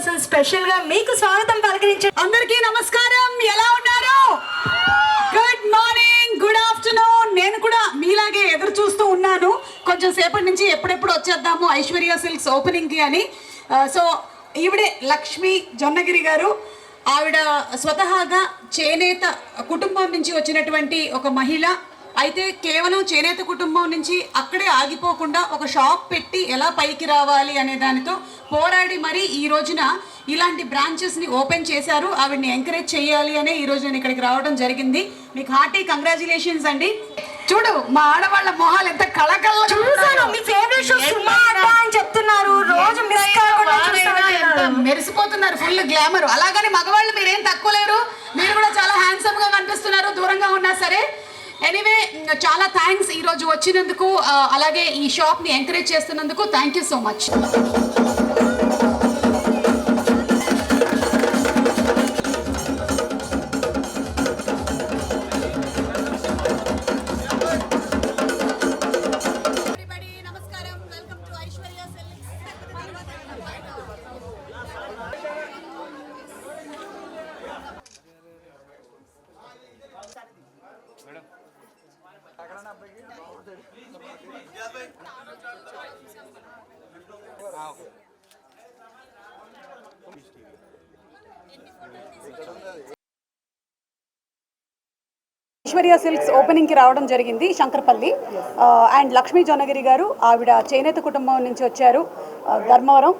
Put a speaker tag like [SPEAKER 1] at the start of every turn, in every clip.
[SPEAKER 1] కోసం స్పెషల్గా మీకు స్వాగతం పలకరించే
[SPEAKER 2] అందరికీ నమస్కారం. ఎలా ఉన్నారు? గుడ్ మార్నింగ్ గుడ్ ఆఫ్టర్నూన్ నేను కూడా మీలాగే ఎదురు చూస్తూ ఉన్నాను. కొంచెం సేపటి నుంచి ఎప్పుడెప్పుడు వచ్చేద్దాము ఐశ్వర్య సిల్క్స్ ఓపెనింగ్కి అని సో ఈవిడే లక్ష్మి జొన్నగిరి గారు. ఆవిడ స్వతహాగా చేనేత కుటుంబం నుంచి వచ్చినటువంటి ఒక మహిళ. అయితే కేవలం చేనేత కుటుంబం నుంచి అక్కడే ఆగిపోకుండా ఒక షాప్ పెట్టి ఎలా పైకి రావాలి అనే దానితో పోరాడి మరి ఈ రోజున ఇలాంటి బ్రాంచెస్ని ఓపెన్ చేశారు. ఆవిడని ఎంకరేజ్ చేయాలి అనే ఈ రోజు నేను ఇక్కడికి రావడం జరిగింది. మీకు హార్టీ కంగ్రాచులేషన్స్ అండి. చూడు మా ఆడవాళ్ళ మొహాలు ఎంత కళకళ
[SPEAKER 1] చూసాను మీ ఫేవరెట్ షో సుమా అని చెప్తున్నారు. రోజు మిస్ కాకుండా చూస్తాను
[SPEAKER 2] మెరిసిపోతున్నారు ఫుల్ గ్లామర్ అలాగని మగవాళ్ళు ఎనీవే చాలా థ్యాంక్స్ ఈ రోజు వచ్చినందుకు uh, అలాగే ఈ షాప్ని ఎంకరేజ్ చేస్తున్నందుకు thank you so much Aishwarya Silks ఓపెనింగ్కి రావడం జరిగింది శంకర్పల్లి. అండ్ లక్ష్మీ జోనగిరి గారు ఆవిడ చేనేత కుటుంబం నుంచి వచ్చారు. ధర్మవరం.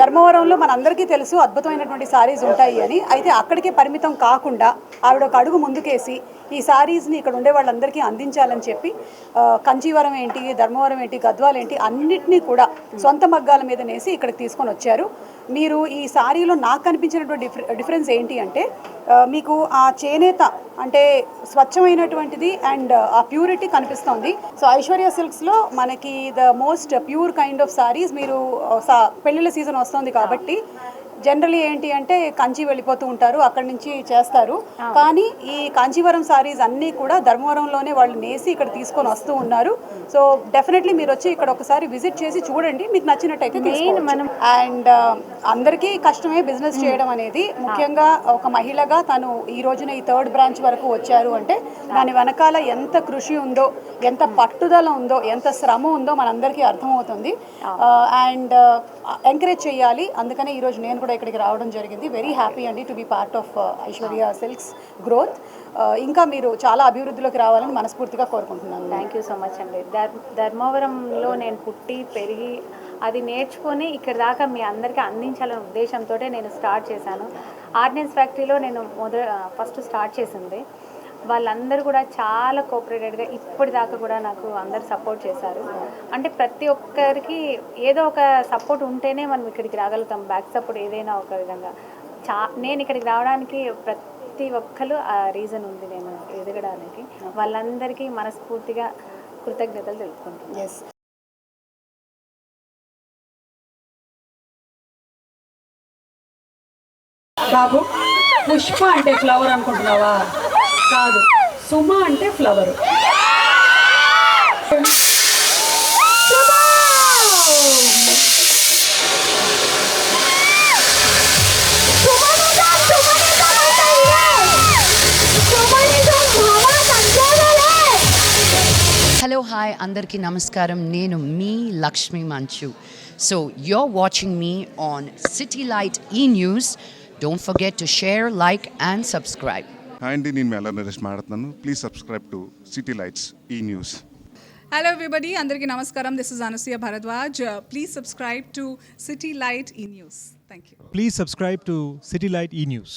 [SPEAKER 2] ధర్మవరంలో మనందరికీ తెలుసు అద్భుతమైనటువంటి సారీస్ ఉంటాయి అని. అయితే అక్కడికే పరిమితం కాకుండా ఆవిడ ఒక అడుగు ముందుకేసి ఈ సారీస్ని ఇక్కడ ఉండే వాళ్ళందరికీ అందించాలని చెప్పి కంచీవరం ఏంటి ధర్మవరం ఏంటి గద్వాలు ఏంటి అన్నిటినీ కూడా సొంత మగ్గాల మీద నేసి ఇక్కడికి తీసుకొని వచ్చారు. మీరు ఈ సారీలో నాకు కనిపించినటువంటి డిఫరెన్స్ ఏంటి అంటే మీకు ఆ చేనేత అంటే స్వచ్ఛమైనటువంటిది అండ్ ఆ ప్యూరిటీ కనిపిస్తోంది. సో ఐశ్వర్య సిల్క్స్లో మనకి the most pure kind of sarees మీరు సా- పెళ్ళిళ్ళ సీజన్ వస్తుంది కాబట్టి జనరలీ ఏంటి అంటే కంచి వెళ్ళిపోతూ ఉంటారు అక్కడి నుంచి చేస్తారు. కానీ ఈ కాంచీవరం సారీస్ అన్నీ కూడా ధర్మవరంలోనే వాళ్ళు నేసి ఇక్కడ తీసుకొని వస్తూ ఉన్నారు. సో డెఫినెట్లీ మీరు వచ్చి ఇక్కడ ఒకసారి విజిట్ చేసి చూడండి. మీకు నచ్చినట్టయితే మనం అండ్ అందరికీ కష్టమే బిజినెస్ చేయడం అనేది. ముఖ్యంగా ఒక మహిళగా తను ఈ రోజున ఈ థర్డ్ బ్రాంచ్ వరకు వచ్చారు అంటే దాని వెనకాల ఎంత కృషి ఉందో ఎంత పట్టుదల ఉందో ఎంత శ్రమ ఉందో మనందరికీ అర్థమవుతుంది. అండ్ ఎంకరేజ్ చేయాలి. అందుకనే ఈరోజు నేను కూడా ఇక్కడికి రావడం జరిగింది. వెరీ హ్యాపీ అండి to be part of Aishwarya Silks growth ఇంకా మీరు చాలా అభివృద్ధిలోకి రావాలని మనస్ఫూర్తిగా కోరుకుంటున్నాను.
[SPEAKER 3] థ్యాంక్ యూ సో మచ్ అండి. ధర్ ధర్మవరంలో నేను పుట్టి పెరిగి అది నేర్చుకొని ఇక్కడ దాకా మీ అందరికీ అందించాలనే ఉద్దేశంతో నేను స్టార్ట్ చేశాను. ఆర్డినెన్స్ ఫ్యాక్టరీలో నేను మొదట ఫస్ట్ స్టార్ట్ చేసింది. వాళ్ళందరూ కూడా చాలా కోఆపరేటెడ్గా ఇప్పటిదాకా కూడా నాకు అందరు సపోర్ట్ చేశారు. అంటే ప్రతి ఒక్కరికి ఏదో ఒక సపోర్ట్ ఉంటేనే మనం ఇక్కడికి రాగలుగుతాం. బ్యాక్ సపోర్ట్ ఏదైనా ఒక విధంగా. చా నేను ఇక్కడికి రావడానికి ప్రతి ఒక్కరు ఆ రీజన్ ఉంది నేను ఎదగడానికి. వాళ్ళందరికీ మనస్ఫూర్తిగా కృతజ్ఞతలు తెలుపుకుంటున్నాను.
[SPEAKER 2] ఎస్ బాబు పుష్ప అంటే ఫ్లవర్ అనుకుంటున్నావా? కాదు. సుమ అంటే ఫ్లవర్.
[SPEAKER 4] హలో హాయ్ అందరికీ నమస్కారం. నేను మీ Lakshmi Manchu. So you're watching me on City Light E News don't forget to share like and subscribe
[SPEAKER 5] and నేను మేళ నరేష్ మాట్లాడుతున్నాను. Please subscribe to City Lights E News
[SPEAKER 6] hello everybody అందరికీ నమస్కారం. This is Anasuya Bharadwaj please subscribe to City Light E News thank you
[SPEAKER 7] please subscribe to City Light E News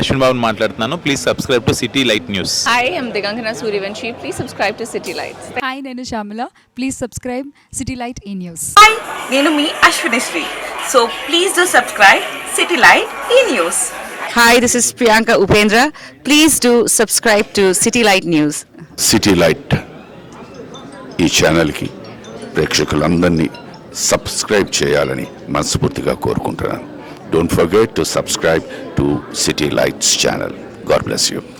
[SPEAKER 8] Ashwin Babu మాట్లాడుతున్నాను. Please subscribe to City Light News
[SPEAKER 9] hi I'm Digangana Suryavanshi please subscribe to City Light
[SPEAKER 10] hi నేను Shyamala please subscribe City Light E News
[SPEAKER 11] hi నేను మీ Ashwini Shri. So please do subscribe City Light E News
[SPEAKER 9] Hi, this is Priyanka Upendra. Please do subscribe to City Light News.
[SPEAKER 5] City Light E ఛానల్కి ప్రేక్షకులందరినీ subscribe చేయాలని మనస్ఫూర్తిగా కోరుకుంటున్నాను don't forget to subscribe to City Lights channel God bless you